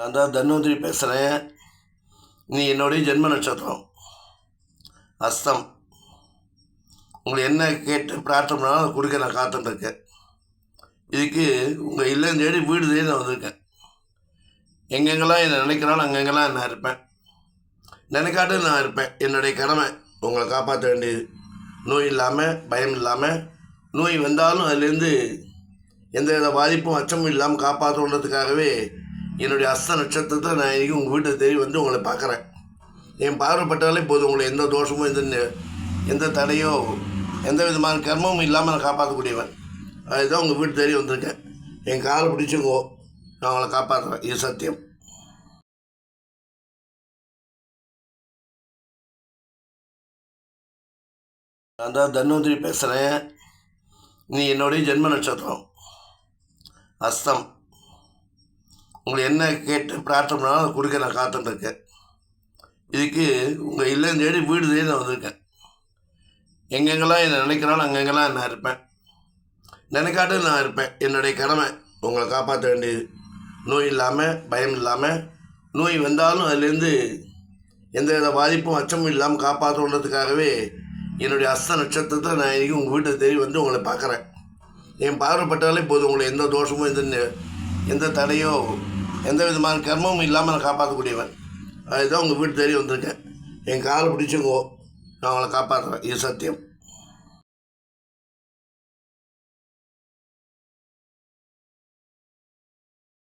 நான் தான் தன்வந்திரி பேசுகிறேன் நீ என்னுடைய ஜென்ம நட்சத்திரம். அஸ்தம். உங்களை என்ன கேட்டு பிரார்த்தனை அதை கொடுக்க நான் காத்துட்ருக்கேன் இதுக்கு உங்கள் இல்லம் தேடி வீடு தேடி நான் வந்திருக்கேன். எங்கெங்கெல்லாம் என்னை நினைக்கிறாலும் அங்கெங்கெல்லாம் நான் இருப்பேன். நினைக்காட்டு நான் இருப்பேன். என்னுடைய கடமை உங்களை காப்பாற்ற வேண்டியது. நோய் இல்லாமல் பயம் இல்லாமல் நோய் வந்தாலும் அதுலேருந்து எந்த வித பாதிப்பும் அச்சமும் இல்லாமல் காப்பாற்றணுன்றதுக்காகவே என்னுடைய அஸ்த நட்சத்திரத்தை நான் இன்றைக்கி உங்கள் வீட்டை தேடி வந்து உங்களை பார்க்குறேன். என் பார்வைப்பட்டாலே போதும் உங்களை எந்த தோஷமும் எந்த எந்த தடையோ எந்த விதமான கர்மமும் இல்லாமல் நான் காப்பாற்றக்கூடியவன் அதுதான் உங்கள் வீட்டு தேடி வந்திருக்கேன். என் காலை பிடிச்சுங்கோ நான் உங்களை காப்பாற்றுறேன் இது சத்தியம். நான் தான் தன்வந்திரி பேசுகிறேன் நீ என்னுடைய ஜென்ம நட்சத்திரம். அஸ்தம். உங்களை என்ன கேட்டு பிரார்த்தனை பண்ணாலும் கொடுக்க நான் காத்துட்ருக்கேன். இதுக்கு உங்கள் இல்லம் தேடி வீடு தேடி நான் வந்திருக்கேன். எங்கெங்கெல்லாம் என்னை நினைக்கிறாலும் அங்கெங்கெல்லாம் நான் இருப்பேன். நினைக்காட்டு நான் இருப்பேன். என்னுடைய கடமை உங்களை காப்பாற்ற வேண்டியது நோய் இல்லாமல் பயம் இல்லாமல் நோய் வந்தாலும் அதுலேருந்து எந்த வித பாதிப்பும் அச்சமும் இல்லாமல் காப்பாற்றணுன்றதுக்காகவே என்னுடைய அஸ்த நட்சத்திரத்தை நான் இன்றைக்கி உங்கள் வீட்டை தேடி வந்து உங்களை பார்க்குறேன். என் பார்வைப்பட்டாலே போதும். உங்களை எந்த தோஷமும் எந்த எந்த தடையோ எந்த விதமான கர்மமும் இல்லாமல் நான் காப்பாற்றக்கூடியவன் அதுதான் உங்கள் வீட்டு தேடி வந்திருக்கேன். என் காலை பிடிச்சுங்கோ நான் உங்களை காப்பாற்றுறேன் இது சத்தியம்.